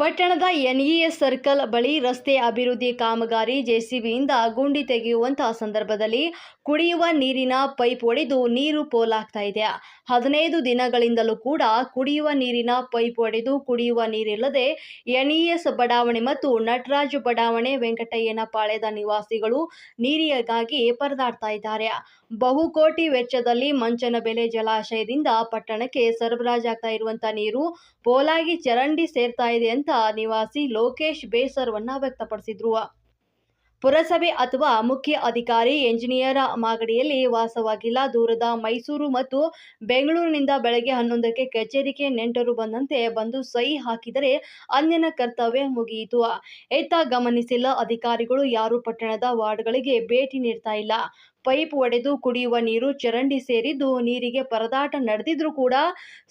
ಪಟ್ಟಣದ NES circle ಬಳಿ ರಸ್ತೆ ಅಭಿವೃದ್ಧಿ ಕಾಮಗಾರಿ ಜೆಸಿಬಿಯಿಂದ ಗುಂಡಿ ತೆಗೆಯುವಂತಹ ಸಂದರ್ಭದಲ್ಲಿ ಕುಡಿಯುವ ನೀರಿನ ಪೈಪ್ ಒಡೆದು ನೀರು ಪೋಲಾಗ್ತಾ ಇದೆ. ಹದಿನೈದು ದಿನಗಳಿಂದಲೂ ಕೂಡ ಕುಡಿಯುವ ನೀರಿನ ಪೈಪ್ ಒಡೆದು ಕುಡಿಯುವ ನೀರಿಲ್ಲದೆ ಎನ್ಇಎಸ್ ಬಡಾವಣೆ ಮತ್ತು ನಟರಾಜ್ ಬಡಾವಣೆ ವೆಂಕಟಯ್ಯನ ಪಾಳ್ಯದ ನಿವಾಸಿಗಳು ನೀರಿಗಾಗಿ ಪರದಾಡ್ತಾ ಇದ್ದಾರೆ. ಬಹುಕೋಟಿ ವೆಚ್ಚದಲ್ಲಿ ಮಂಚನ ಬೆಲೆ ಜಲಾಶಯದಿಂದ ಪಟ್ಟಣಕ್ಕೆ ಸರಬರಾಜಾಗ್ತಾ ಇರುವಂತಹ ನೀರು ಪೋಲಾಗಿ ಚರಂಡಿ ಸೇರ್ತಾ ಇದೆ ಅಂತ ನಿವಾಸಿ ಲೋಕೇಶ್ ಬೇಸರವನ್ನ ವ್ಯಕ್ತಪಡಿಸಿದ್ರು. ಪುರಸಭೆ ಅಥವಾ ಮುಖ್ಯ ಅಧಿಕಾರಿ, ಎಂಜಿನಿಯರ್ ಮಾಗಡಿಯಲ್ಲಿ ವಾಸವಾಗಿಲ್ಲ. ದೂರದ ಮೈಸೂರು ಮತ್ತು ಬೆಂಗಳೂರಿನಿಂದ ಬೆಳಗ್ಗೆ ಹನ್ನೊಂದಕ್ಕೆ ಕಚೇರಿಗೆ ನೆಂಟರು ಬಂದಂತೆ ಬಂದು ಸಹಿ ಹಾಕಿದರೆ ಅಂದಿನ ಕರ್ತವ್ಯ ಮುಗಿಯಿತು. ಎತ್ತ ಗಮನಿಸಿಲ್ಲ. ಅಧಿಕಾರಿಗಳು ಯಾರು ಪಟ್ಟಣದ ವಾರ್ಡ್ಗಳಿಗೆ ಭೇಟಿ ನೀಡ್ತಾ ಇಲ್ಲ. ಪೈಪ್ ಒಡೆದು ಕುಡಿಯುವ ನೀರು, ಚರಂಡಿ ಸೇರಿದ್ದು ನೀರಿಗೆ ಪರದಾಟ ನಡೆದಿದ್ರೂ ಕೂಡ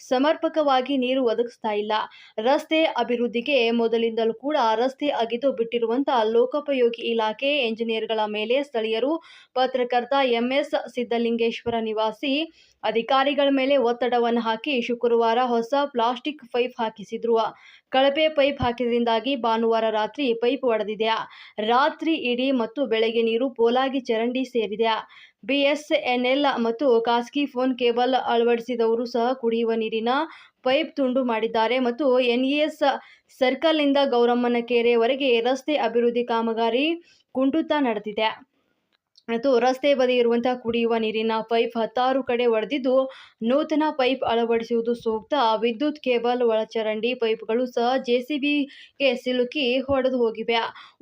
ಸಮರ್ಪಕವಾಗಿ ನೀರು ಒದಗಿಸ್ತಾ ಇಲ್ಲ. ರಸ್ತೆ ಅಭಿವೃದ್ಧಿಗೆ ಮೊದಲಿಂದಲೂ ಕೂಡ ರಸ್ತೆ ಅಗೆದು ಬಿಟ್ಟಿರುವಂತ ಲೋಕೋಪಯೋಗಿ ಇಲಾಖೆ ಎಂಜಿನಿಯರ್ಗಳ ಮೇಲೆ ಸ್ಥಳೀಯರು, ಪತ್ರಕರ್ತ ಎಂಎಸ್ ಸಿದ್ದಲಿಂಗೇಶ್ವರ ನಿವಾಸಿ, ಅಧಿಕಾರಿಗಳ ಮೇಲೆ ಒತ್ತಡವನ್ನು ಹಾಕಿ ಶುಕ್ರವಾರ ಹೊಸ ಪ್ಲಾಸ್ಟಿಕ್ ಪೈಪ್ ಹಾಕಿಸಿದ್ರು. ಕಳಪೆ ಪೈಪ್ ಹಾಕಿದ್ರಿಂದಾಗಿ ಭಾನುವಾರ ರಾತ್ರಿ ಪೈಪ್ ಒಡೆದಿದೆ. ರಾತ್ರಿ ಇಡೀ ಮತ್ತು ಬೆಳಗ್ಗೆ ನೀರು ಪೋಲಾಗಿ ಚರಂಡಿ ಸೇರಿದೆ. ಬಿಎಸ್ಎನ್ಎಲ್ ಮತ್ತು ಖಾಸಗಿ ಫೋನ್ ಕೇಬಲ್ ಅಳವಡಿಸಿದವರು ಸಹ ಕುಡಿಯುವ ನೀರಿನ ಪೈಪ್ ತುಂಡು ಮಾಡಿದ್ದಾರೆ ಮತ್ತು ಎನ್ಇಎಸ್ ಸರ್ಕಲ್ನಿಂದ ಗೌರಮ್ಮನ ಕೆರೆವರೆಗೆ ರಸ್ತೆ ಅಭಿವೃದ್ಧಿ ಕಾಮಗಾರಿ ಕುಂಟುತ್ತಾ ನಡೆದಿದೆ. ಮತ್ತು ರಸ್ತೆ ಬದಿ ಇರುವಂತಹ ಕುಡಿಯುವ ನೀರಿನ ಪೈಪ್ ಹತ್ತಾರು ಕಡೆ ಒಡೆದಿದ್ದು, ನೂತನ ಪೈಪ್ ಅಳವಡಿಸುವುದು ಸೂಕ್ತ. ವಿದ್ಯುತ್ ಕೇಬಲ್ ಒಳಚರಂಡಿ ಪೈಪ್ಗಳು ಸಹ ಜೆಸಿಬಿಗೆ ಸಿಲುಕಿ ಹೊಡೆದು ಹೋಗಿವೆ.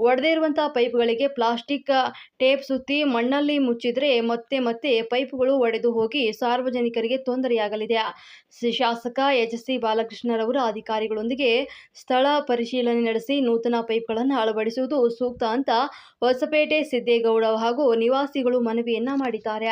ಒಡೆದೇ ಇರುವಂತಹ ಪೈಪ್ಗಳಿಗೆ ಪ್ಲಾಸ್ಟಿಕ್ ಟೇಪ್ ಸುತ್ತಿ ಮಣ್ಣಲ್ಲಿ ಮುಚ್ಚಿದ್ರೆ ಮತ್ತೆ ಮತ್ತೆ ಪೈಪ್ಗಳು ಒಡೆದು ಹೋಗಿ ಸಾರ್ವಜನಿಕರಿಗೆ ತೊಂದರೆಯಾಗಲಿದೆ. ಶಾಸಕ ಎಚ್ ಸಿ ಬಾಲಕೃಷ್ಣರವರು ಅಧಿಕಾರಿಗಳೊಂದಿಗೆ ಸ್ಥಳ ಪರಿಶೀಲನೆ ನಡೆಸಿ ನೂತನ ಪೈಪ್ಗಳನ್ನು ಅಳವಡಿಸುವುದು ಸೂಕ್ತ ಅಂತ ಹೊಸಪೇಟೆ ಸಿದ್ದೇಗೌಡ ಹಾಗೂ ನಿವಾಸಿಗಳು ಮನವಿಯನ್ನ ಮಾಡಿದ್ದಾರೆ.